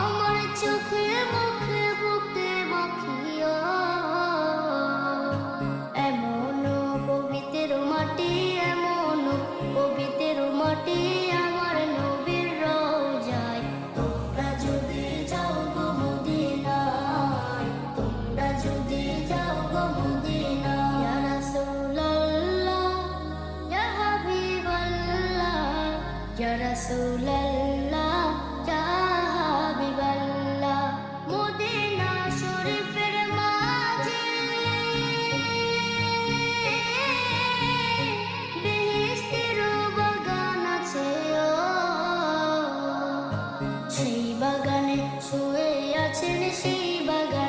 আমার চোখে মুখে বুকে মাখিয়া এমন পবিত্র মাটি, এমন পবিত্র মাটি আমার নবীর রোজায়। তোমরা যদি যাও গো মদিনায়, তোমরা যদি যাও গো মদিনায়। ইয়া রাসূলুল্লাহ, ইয়া হাবিবাল্লাহ, ইয়া রাসূলুল্লাহ। সেই বাগানে শুয়ে আছেন সেই বাগানে।